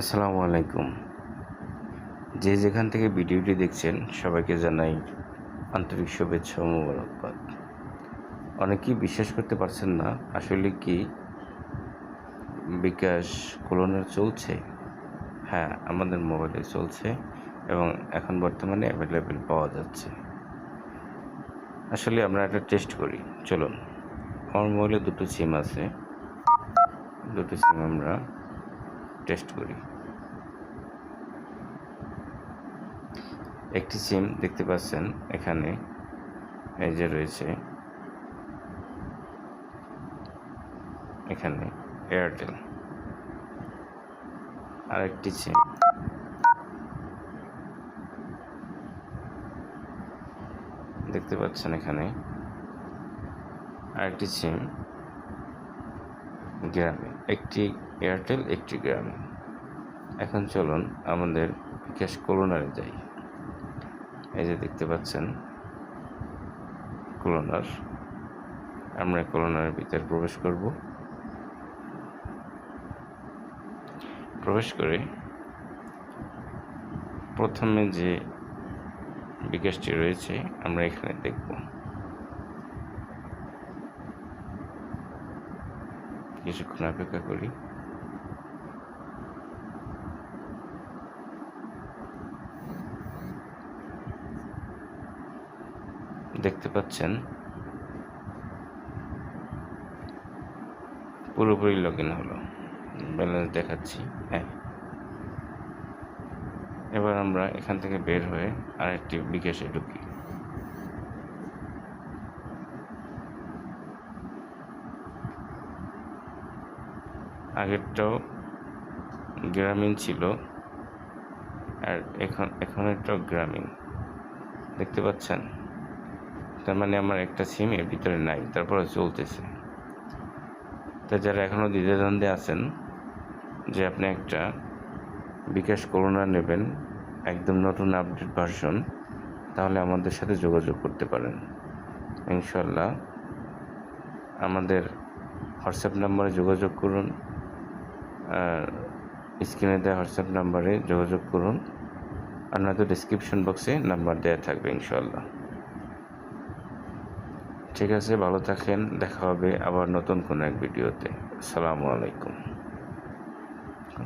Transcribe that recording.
আসসালামু আলাইকুম। যে যেখান থেকে ভিডিওটি দেখছেন, সবাইকে জানাই আন্তরিক শুভেচ্ছা ও মোবারকবাদ। অনেকেই বিশ্বাস করতে পারছেন না, আসলে কি বিকাশ কোলোনার চলছে? হ্যাঁ আমাদের মোবাইলে চলছে এবং এখন বর্তমানে অ্যাভেলেবেল পাওয়া যাচ্ছে। আসলে আমরা একটা টেস্ট করি, চলুন। আমার মোবাইলে দুটো সিম আছে। দুটো সিম আমরা টেস্ট করি। একটি সিম দেখতে পাচ্ছেন এখানে, এই যে রয়েছে। এখানে এয়ারটেল আরেকটি সিম। দেখতে পাচ্ছেন এখানে। আরেকটি সিম। গ্রামে, একটি এয়ারটেল, একটি গ্রামে। এখন চলুন আমাদের বিকাশ কলোনারে যাই। এই যে দেখতে পাচ্ছেন, কলোনার। আমরা কলোনারের ভিতরে প্রবেশ করব। প্রবেশ করে প্রথমে যে বিকাশটি রয়েছে, আমরা এখানে দেখব। কিছুক্ষণ অপেক্ষা করি। দেখতে পাচ্ছেন, পুরোপুরি লগ ইন হলো। ব্যালেন্স দেখাচ্ছি। হ্যাঁ। এবার আমরা এখান থেকে বের হয়ে আরেকটি বিকাশে ঢুকি। আগেরটাও গ্রামীণ ছিল আর এখন এখন একটাও গ্রামীণ। দেখতে পাচ্ছেন? তার মানে আমার একটা সিম এর ভিতরে নাই, তারপরে চলতেছে। তা যারা এখনও দ্বিধাদ্বন্দ্বে আছেন, যে আপনি একটা বিকাশ করোনা নেবেন, একদম নতুন আপডেট ভার্সন, তাহলে আমাদের সাথে যোগাযোগ করতে পারেন। ইনশাল্লাহ আমাদের হোয়াটসঅ্যাপ নাম্বারে যোগাযোগ করুন। স্ক্রিনে দেওয়া হোয়াটসঅ্যাপ নাম্বারে যোগাযোগ করুন। আর নয়তো ডিসক্রিপশন বক্সে নাম্বার দেওয়া থাকবে ইনশাল্লাহ ঠিক আছে, ভালো থাকেন, দেখা হবে আবার নতুন কোনো এক ভিডিওতে। আসসালামু আলাইকুম।